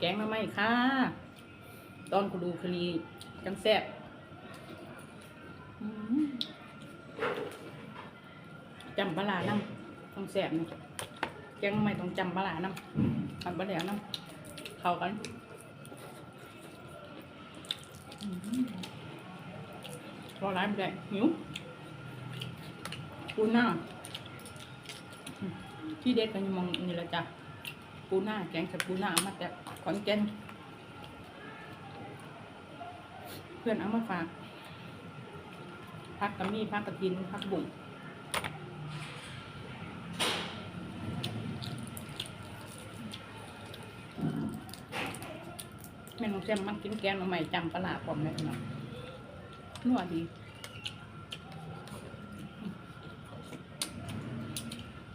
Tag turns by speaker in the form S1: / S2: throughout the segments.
S1: แกงมาไหมค่ะตอนกูดูคลีจังแซ่บจำปลาร้าน้ำต้องแซ่บนี่แกงไหมต้องจำปลาร้าน้ำทำปลาแดกน้ำเข้ากันอืมรอร้านไม่ได้หิวปูหน้าที่เด็ดกันยู่หมองนี่ละจ้ะ ปูหน้าแกงใส่ปูหน้าเอามาจากขอนแก่นเพื่อนเอามาฝากพักกะมีพักกระทินพักบุ่งแม่น้องแซมมันกินแกงมาใหม่จำปลาร้าผมเลยนาะนัวดี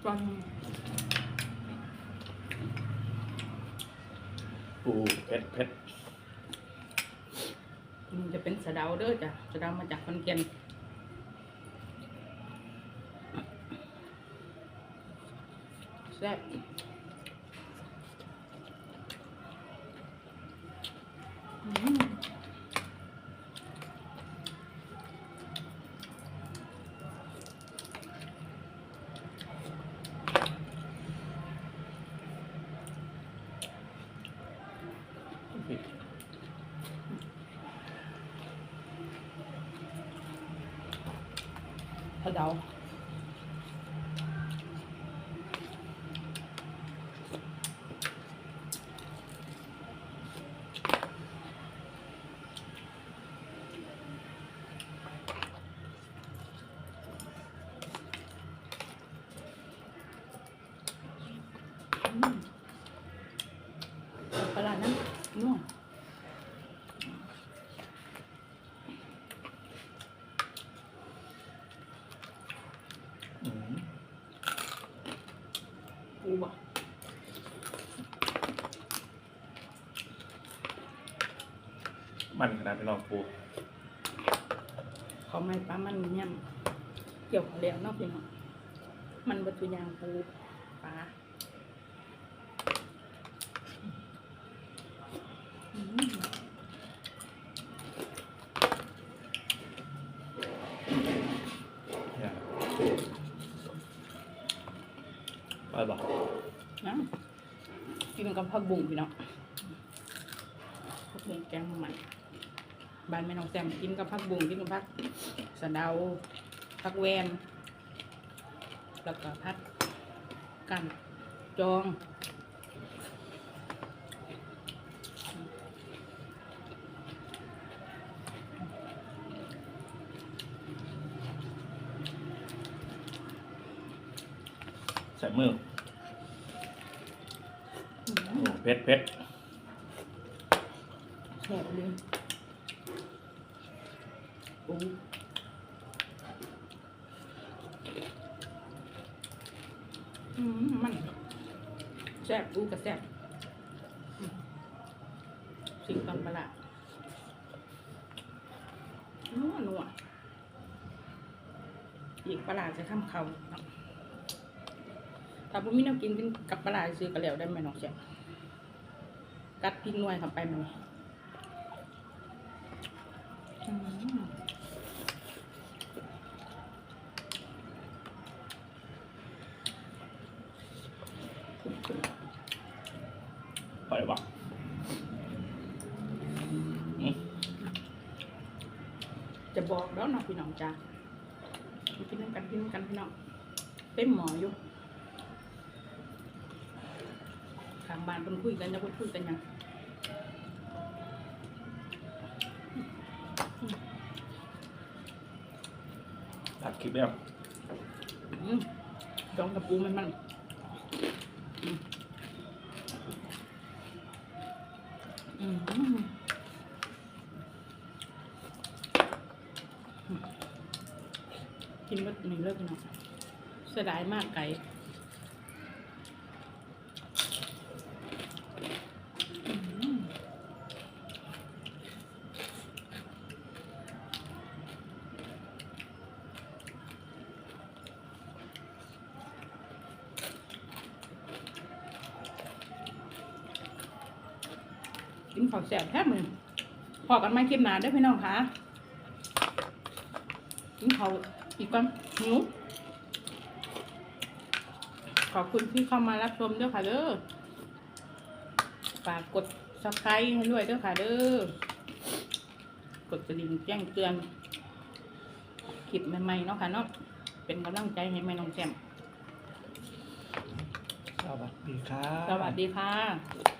S1: ตอน
S2: ปูเผ็ดเผ็ด
S1: มันจะเป็นสะเดาเด้อจ้ะสะเดามาจากคอนเกนแซ่บอืม
S2: ผิด
S1: สะเดาอืมปลาร้านั้นนัว
S2: อืม
S1: ปูบ่
S2: มันขนาดพี่น้องปู
S1: เขาไม่ปลามันเนี่ยเกี่ยวกับแล้วเนอกพี่น้องมันบรรทุกยางปูปลาอืม
S2: เนี่ยไปบอก
S1: นะ กับผักบุ้งพี่น้องพวกนี้งแกงใหม่บ้านแม่น้องแซมกินกับผักบุ้งกินกับผักสะเดาผักแวนแล้วก็ผักกันจอง
S2: ใส่มือโอ้ เผ็ดเผ็ด
S1: แฉะเลยปูอืมมันแซ่บปูกับแซ่บสิ่งตอนประหลาดนัวนัวอีกประหลาดจะทำเขาเนาถ้าบุมีน้ำกินกินกับปลาร้าซื้อก็แล้วได้ไหมน้องแซ่บ กัดพริกหน่วยเข้าไปมันอืม
S2: ไปบอกอืม
S1: จะบอกแล้วเนาะพี่น้องจ้ากินน้ำกันกินน้ำกันพี่น้องเต็มหมออยู่ทางบ้านเพิ่นคุยกันจะเพิ่นคุยกันหยัง
S2: ตัดคลิปแล้ว
S1: อืมจองกับปูมันมันกินก็หนึ่งเลิกเนาะเสียดายมากไก่อืม กินข้าวแซ่บแทบมือพอกันไม่คลิปหนาเด้อพี่น้องค่ะกินข้าวอีกก่อนหิวขอบคุณที่เข้ามารับชมด้วยค่ะเด้อฝากกดซับสไครต์ให้ด้วยด้วยค่ะเด้อกดกระดิ่งแจ้งเตือนคลิปใหม่ๆเนาะค่ะเนาะเป็นกำลังใจให้แม่น้องแจ่ม
S3: สวัสดีครับ
S1: สวัสดีค่ะ